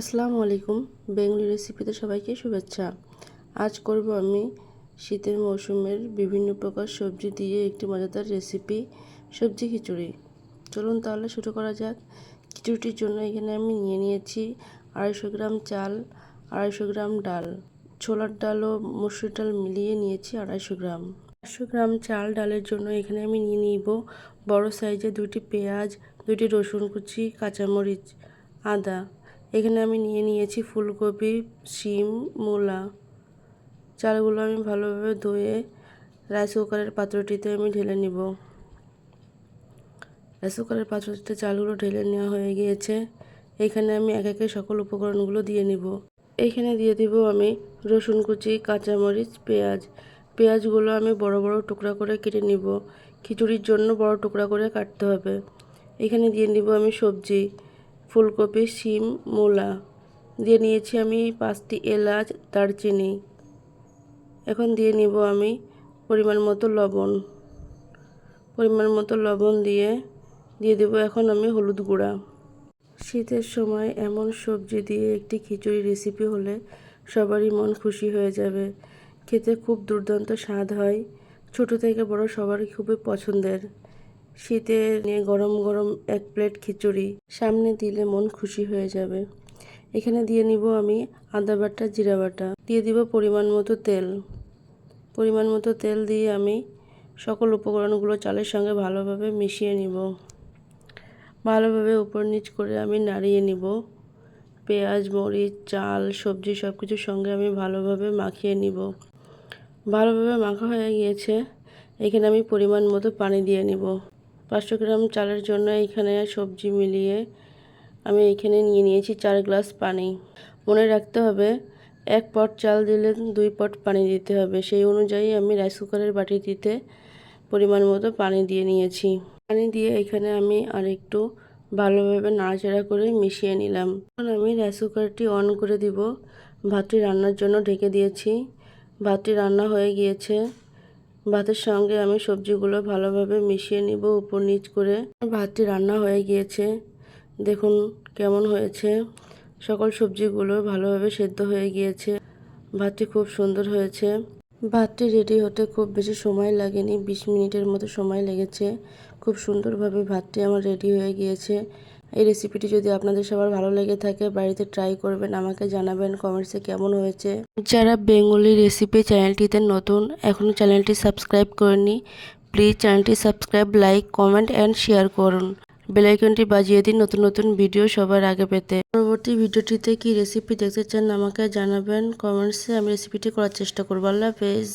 আসসালামু আলাইকুম। বেঙ্গলি রেসিপিতে সবাইকে শুভেচ্ছা। আজ করব আমি শীতের মৌসুমের বিভিন্ন প্রকার সবজি দিয়ে একটি মজাদার রেসিপি, সবজি খিচুড়ি। চলুন তাহলে শুরু করা যাক। খিচুড়িটির জন্য এখানে আমি নিয়ে নিয়েছি আড়াইশো গ্রাম চাল, আড়াইশো গ্রাম ডাল। ছোলার ডাল ও মসুর ডাল মিলিয়ে নিয়েছি আড়াইশো গ্রাম। একশো গ্রাম চাল ডালের জন্য এখানে আমি নিয়ে নিব বড় সাইজে দুটি পেঁয়াজ দুটি রসুন কুচি, কাঁচামরিচ, আদা। এখানে আমি নিয়ে নিয়েছি ফুলকপি, শিম, মূলা। চালগুলো আমি ভালোভাবে ধুয়ে রাইস কুকারের পাত্রটিতে আমি ঢেলে নিব। রাইস কুকারের পাত্রটিতে চালগুলো ঢেলে নেওয়া হয়ে গিয়েছে। এখানে আমি এক একে সকল উপকরণগুলো দিয়ে নিব। এইখানে দিয়ে দিব আমি রসুন কুচি, কাঁচামরিচ, পেঁয়াজ। পেঁয়াজগুলো আমি বড় বড় টুকরা করে কেটে নিব। খিচুড়ির জন্য বড় টুকরা করে কাটতে হবে। এখানে দিয়ে নিব আমি সবজি। ফুলকপি, শিম, মূলা। দিয়ে নিয়েছি আমি পাঁচটি এলাচ, দারচিনি। এখন দিয়ে নিব আমি পরিমাণ মতো লবণ। পরিমাণ মতো লবণ দিয়ে দিয়ে দেবো এখন আমি হলুদ গুঁড়া। শীতের সময় এমন সবজি দিয়ে একটি খিচুড়ি রেসিপি হলে সবারই মন খুশি হয়ে যাবে। খেতে খুব দুর্দান্ত স্বাদ হয়। ছোট থেকে বড় সবারই খুবই পছন্দের। শীতে নিয়ে গরম গরম এক প্লেট খিচুড়ি। সামনে দিলে মন খুশি হয়ে যাবে। এখানে দিয়ে নিব আমি আদা বাটা, জিরা বাটা। দিয়ে দিব পরিমাণ মতো তেল। পরিমাণ মতো তেল দিয়ে আমি সকল উপকরণগুলো চালের সঙ্গে ভালোভাবে মিশিয়ে নিব। ভালোভাবে উপর নিচ করে আমি নাড়িয়ে নিব। পেঁয়াজ, মরিচ, চাল, সবজি সব কিছুর সঙ্গে আমি ভালোভাবে মাখিয়ে নিব। ভালোভাবে মাখা হয়ে গিয়েছে। এখানে আমি পরিমাণ মতো পানি দিয়ে নিব। পাঁচশো গ্রাম চালের জন্য এখানে সবজি মিলিয়ে আমি এখানে নিয়ে নিয়েছি চার গ্লাস পানি। মনে রাখতে হবে, এক পট চাল দিলে দুই পট পানি দিতে হবে। সেই অনুযায়ী আমি রাইস কুকারের বাটিটিতে পরিমাণ মতো পানি দিয়ে নিয়েছি। পানি দিয়ে এখানে আমি আরেকটু ভালোভাবে নাড়াচাড়া করে মিশিয়ে নিলাম। এখন আমি রাইস কুকারটি অন করে দিব। ভাতটি রান্নার জন্য ঢেকে দিয়েছি। ভাতটি রান্না হয়ে গিয়েছে। ভাতের সঙ্গে আমি সবজিগুলো ভালোভাবে মিশিয়ে নিব উপর নিচ করে। ভাতটি রান্না হয়ে গিয়েছে। দেখুন কেমন হয়েছে। সকল সবজিগুলো ভালোভাবে সেদ্ধ হয়ে গিয়েছে। ভাতটি খুব সুন্দর হয়েছে। ভাতটি রেডি হতে খুব বেশি সময় লাগেনি, বিশ মিনিটের মতো সময় লেগেছে। খুব সুন্দরভাবে ভাতটি আমার রেডি হয়ে গিয়েছে। এই রেসিপিটি যদি আপনাদের সবার ভালো লেগে থাকে, বাড়িতে ট্রাই করবেন, আমাকে জানাবেন কমেন্টসে কেমন হয়েছে। যারা বেঙ্গলি রেসিপি চ্যানেলটিতে নতুন, এখনও চ্যানেলটি সাবস্ক্রাইব করেনি প্লিজ চ্যানেলটি subscribe like comment and share করুন। বেলাইকনটি বাজিয়ে দিন নতুন নতুন ভিডিও সবার আগে পেতে। পরবর্তী ভিডিওটিতে কি রেসিপি দেখতে চান আমাকে জানাবেন কমেন্টসে আমি রেসিপিটি করার চেষ্টা করব। আল্লাহ হাফেজ।